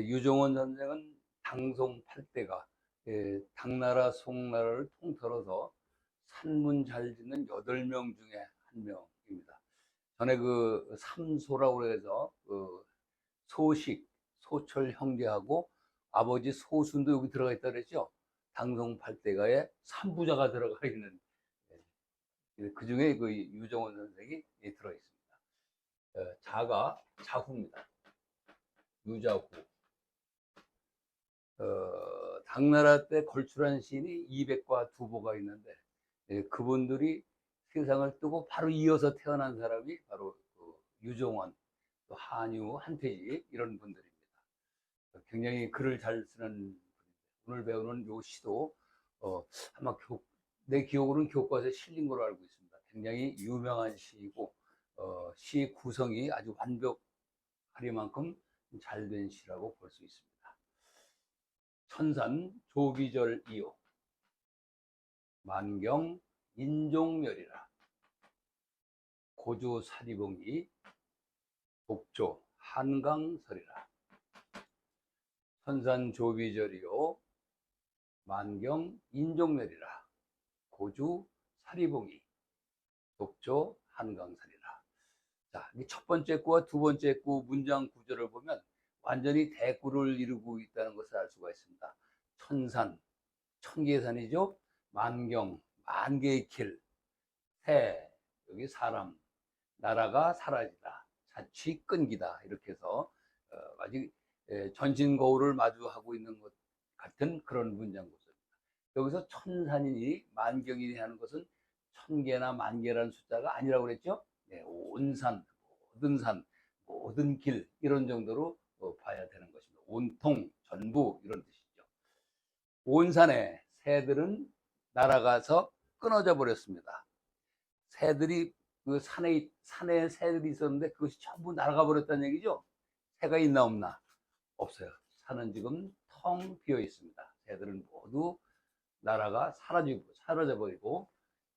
유종원 선생은 당송 8대가 예, 당나라 송나라를 통틀어서 산문 잘 짓는 8명 중에 한 명입니다. 전에 그 삼소라고 해서 그 소식, 소철 형제하고 아버지 소순도 여기 들어가 있다 그랬죠. 당송 8대가에 삼부자가 들어가 있는 예, 그 중에 그 유정원 선생이 예, 들어 있습니다. 어, 자가 자후입니다. 유자후. 어, 당나라 때 걸출한 시인이 200과 두보가 있는데 예, 그분들이 세상을 뜨고 바로 이어서 태어난 사람이 바로 그 유종원, 또 한유, 한태지 이런 분들입니다. 굉장히 글을 잘 쓰는. 오늘 배우는 요 시도 어, 아마 교, 내 기억으로는 교과서에 실린 걸로 알고 있습니다. 굉장히 유명한 시이고 어, 시 구성이 아주 완벽하리만큼 잘 된 시라고 볼 수 있습니다. 천산 조비절 이요. 만경 인종멸이라. 고주 사리봉이 독조 한강설이라. 천산 조비절이요. 만경 인종멸이라. 고주 사리봉이 독조 한강설이라. 자, 이첫 번째 구와 두 번째 구 문장 구조를 보면 완전히 대구를 이루고 있다는 것을 알 수가 있습니다. 천산, 천계산이죠. 만경, 만개의 길, 새, 여기 사람, 나라가 사라지다, 자취 끊기다 이렇게 해서 어, 아직 예, 전신 거울을 마주하고 있는 것 같은 그런 문장 구조입니다. 여기서 천산이니 만경이니 하는 것은 천 개나 만 개라는 숫자가 아니라고 그랬죠. 네, 온 산, 모든 산, 모든 길 이런 정도로 어, 봐야 되는 것입니다. 온통, 전부 이런 뜻이죠. 온 산에 새들은 날아가서 끊어져 버렸습니다. 새들이 그 산에 산에 새들이 있었는데 그것이 전부 날아가 버렸다는 얘기죠. 새가 있나 없나 없어요. 산은 지금 텅 비어 있습니다. 새들은 모두 나라가 사라지고 사라져 버리고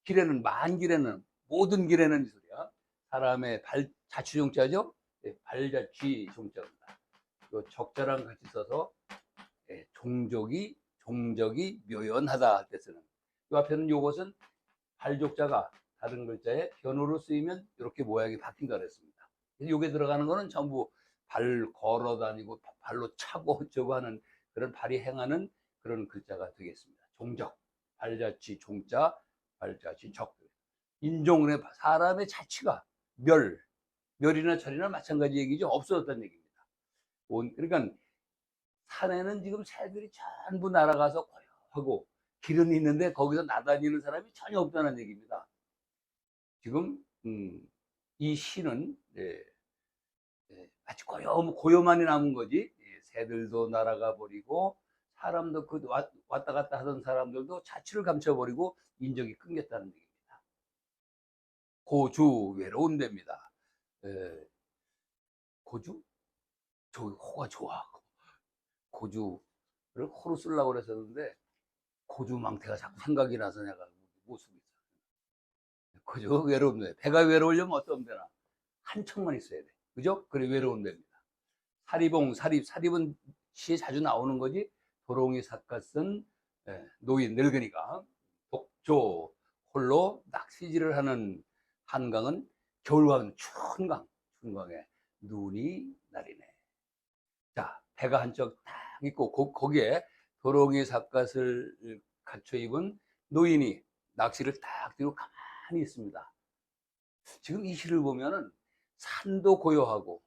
길에는 만 길에는 모든 길에는 이 소리야. 사람의 발 자취 종자죠. 예, 발자취 종자입니다. 요 적자랑 같이 써서 예, 종족이 종적이 묘연하다 할 때 쓰는. 요 앞에는 요것은 발족자가 다른 글자에 변호로 쓰이면 이렇게 모양이 바뀐다 그랬습니다. 요게 들어가는 거는 전부 발 걸어 다니고 발로 차고 어쩌고 하는 그런 발이 행하는 그런 글자가 되겠습니다. 종적, 발자취, 종자, 발자취, 적. 인종의 사람의 자취가 멸, 멸이나 철이나 마찬가지 얘기죠. 없어졌다는 얘기입니다. 온, 그러니까 산에는 지금 새들이 전부 날아가서 고요하고 길은 있는데 거기서 나다니는 사람이 전혀 없다는 얘기입니다. 지금 음, 이 시는 예, 예, 마치 고요, 고요만이 남은 거지 예, 새들도 날아가 버리고 사람도 그 왔- 왔다 갔다 하던 사람들도 자취를 감춰버리고 인적이 끊겼다는 얘기입니다. 고주 외로운 데입니다. 예, 고주? 저 호가 좋아. 고주를 호로 쓰려고 그랬었는데 고주 망태가 자꾸 생각이 나서 내가 못 쓰고 있어. 그죠? 외로운데 배가 외로우려면 어떤 데나 한 척만 있어야 돼. 그죠? 그래 외로운 데입니다. 사리봉, 사립, 사립은 시에 자주 나오는 거지. 도롱이 쓴 예, 노인 늙은이가 독조 홀로 낚시질을 하는 한강은 겨울과는 추운 강, 추운 강에 눈이 내리네. 자, 배가 한쪽 딱 있고 거, 거기에 도롱이 삿갓을 갖춰 입은 노인이 낚시를 딱 들고 가만히 있습니다. 지금 이 시를 보면은 산도 고요하고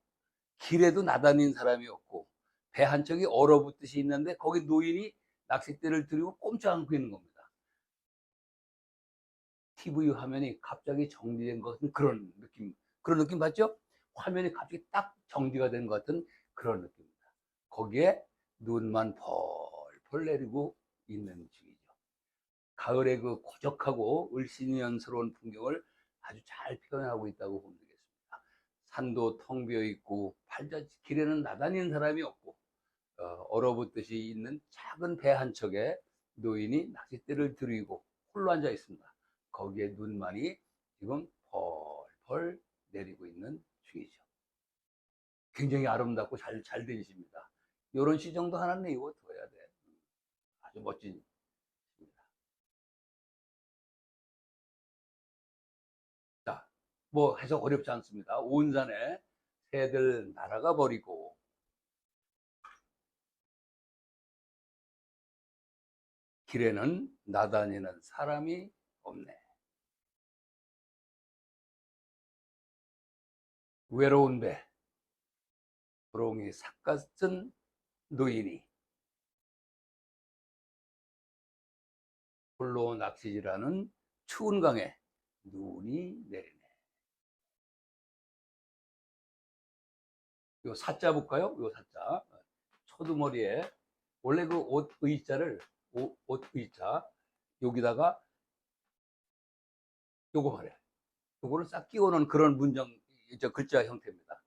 길에도 나다닌 사람이 없고 배한 척이 얼어붙듯이 있는데 거기 노인이 낚싯대를 들고 꼼짝 않고 있는 겁니다. TV 화면이 갑자기 정지된 것 같은 그런 느낌, 그런 느낌 봤죠? 화면이 갑자기 딱 정지가 된 것 같은 그런 느낌입니다. 거기에 눈만 펄펄 내리고 있는 중이죠. 가을의 그 고적하고 을씨년스러운 풍경을 아주 잘 표현하고 있다고 되겠습니다. 산도 텅 비어 있고 팔자 길에는 나다니는 사람이 없고 어, 얼어붙듯이 있는 작은 배 한 척에 노인이 낚싯대를 들이고 홀로 앉아 있습니다. 거기에 눈만이 지금 펄펄 내리고 있는 중이죠. 굉장히 아름답고 잘, 잘된 시입니다. 이런 시 정도 하나는 외워둬야 돼. 아주 멋진 시입니다. 자, 뭐 해석 어렵지 않습니다. 온 산에 새들 날아가 버리고 길에는 나다니는 사람이 없네. 외로운 배, 부롱이 삭 같은 노인이 홀로 낚시질하는 추운 강에 눈이 내리네. 요 사자 볼까요? 요 사자. 초두머리에 원래 그 옷 의자를 옷, 옷 의자 여기다가 요거 말이야. 요거를 싹 끼워 놓은 그런 문장 저 글자 형태입니다.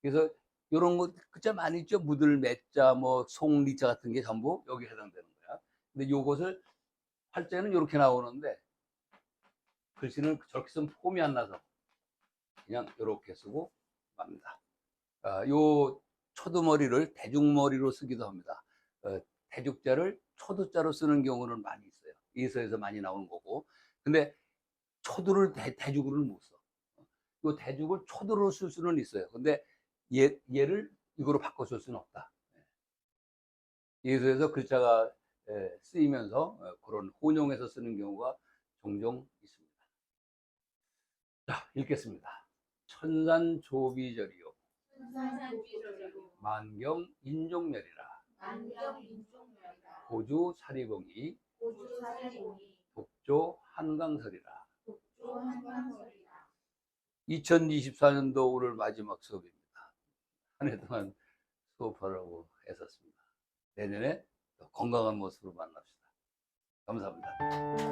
그래서 요런 거 글자 많이 있죠. 무들 매자 뭐 송리자 같은 게 전부 여기 해당되는 거야. 근데 요것을 활자는 이렇게 나오는데 글씨는 저렇게 쓰면 폼이 안 나서 그냥 이렇게 쓰고 맙니다. 아, 요 초두머리를 대중머리로 쓰기도 합니다. 어, 대죽자를 초두자로 쓰는 경우는 많이 있어요. 예서에서 많이 나오는 거고. 근데 초두를 대, 대죽으로는 못 써. 요 대죽을 초두로 쓸 수는 있어요. 근데 얘, 얘를 이거로 바꿔 쓸 수는 없다. 예서에서 글자가 에, 쓰이면서 어, 그런 혼용해서 쓰는 경우가 종종 있습니다. 자, 읽겠습니다. 천산조비절이요. 만경 인종멸이라. 고주 사리봉이. 독조 한강설이라 2024년도 오늘 마지막 수업입니다. 한 해 동안 수업하라고 애썼습니다. 내년에 더 건강한 모습으로 만납시다. 감사합니다.